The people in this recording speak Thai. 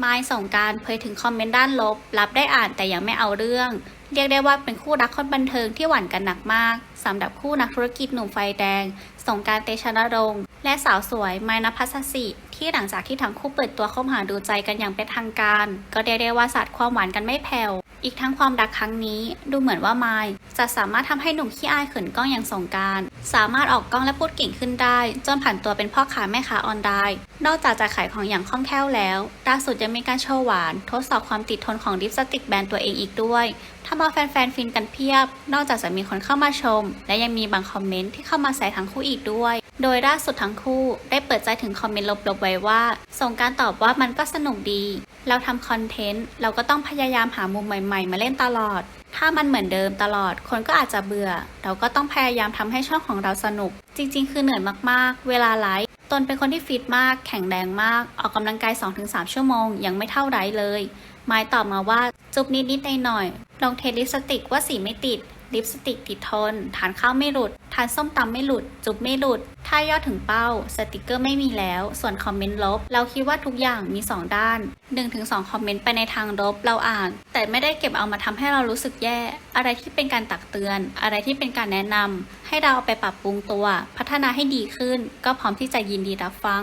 ไมายส่งการเผยถึงคอมเมนต์ด้านลบ รับได้อ่านแต่ยังไม่เอาเรื่อง เรียกได้ว่าเป็นคู่รักคนบันเทิงที่หวานกันหนักมากสำหรับคู่นักธุรกิจหนุ่มไฟแดง สงการเตชะนรงค์และสาวสวยไมนภัสสิที่หลังจากที่ทั้งคู่เปิดตัวเข้าหาดูใจกันอย่างเป็นทางการ ก็เรียกได้ว่าสาดความหวานกันไม่แผ่วอีกทั้งความรักครั้งนี้ ดูเหมือนว่าไมา จะสามารถทำให้หนุ่มขี้อายเขินกล้องอย่างสงการ สามารถออกกล้องและพูดเก่งขึ้นได้ จนผ่านตัวเป็นพ่อค้าแม่ค้าออนไลน์นอกจากจะขายของอย่างคล่องแคล่วแล้วล่าสุดยังมีการโชว์หวาน ทดสอบความติดทนของลิปสติกแบรนด์ตัวเองอีกด้วยทำเอาแฟนๆฟินกันเพียบ นอกจากจะมีคนเข้ามาชม และยังมีบางคอมเมนต์ที่เข้ามาใส่ทั้งคู่อีกด้วย โดยล่าสุดทั้งคู่ ได้เปิดใจถึงคอมเมนต์ลบๆไว้ว่า ส่งการตอบว่ามันก็สนุกดี เราทำคอนเทนต์เราก็ต้องพยายามหามุมใหม่ ๆ มาเล่นตลอด ถ้ามันเหมือนเดิมตลอด คนก็อาจจะเบื่อ เราก็ต้องพยายามทำให้ช่องของเราสนุก จริง ๆ คือเหนื่อยมากๆ เวลาไลฟ์ตนเป็นคนที่ฟิตมาก แข็งแรงมาก ออกกำลังกาย 2-3 ชั่วโมง ยังไม่เท่าไรเลย ไม้ตอบมาว่าจุบนิดๆหน่อยๆลองเทสลิสติกว่าสีไม่ติด ลิปสติกติดทน ทานข้าวไม่หลุด ทานส้มตำไม่หลุด จุบไม่หลุด ถ้ายอดถึงเป้า สติกเกอร์ไม่มีแล้ว ส่วนคอมเมนต์ลบ เราคิดว่าทุกอย่างมี 2 ด้าน 1-2 คอมเมนต์ไปในทางลบเราอ่าน แต่ไม่ได้เก็บเอามาทำให้เรารู้สึกแย่ อะไรที่เป็นการตักเตือน อะไรที่เป็นการแนะนำให้เราเอาไปปรับปรุงตัว พัฒนาให้ดีขึ้น ก็พร้อมที่จะยินดีรับฟัง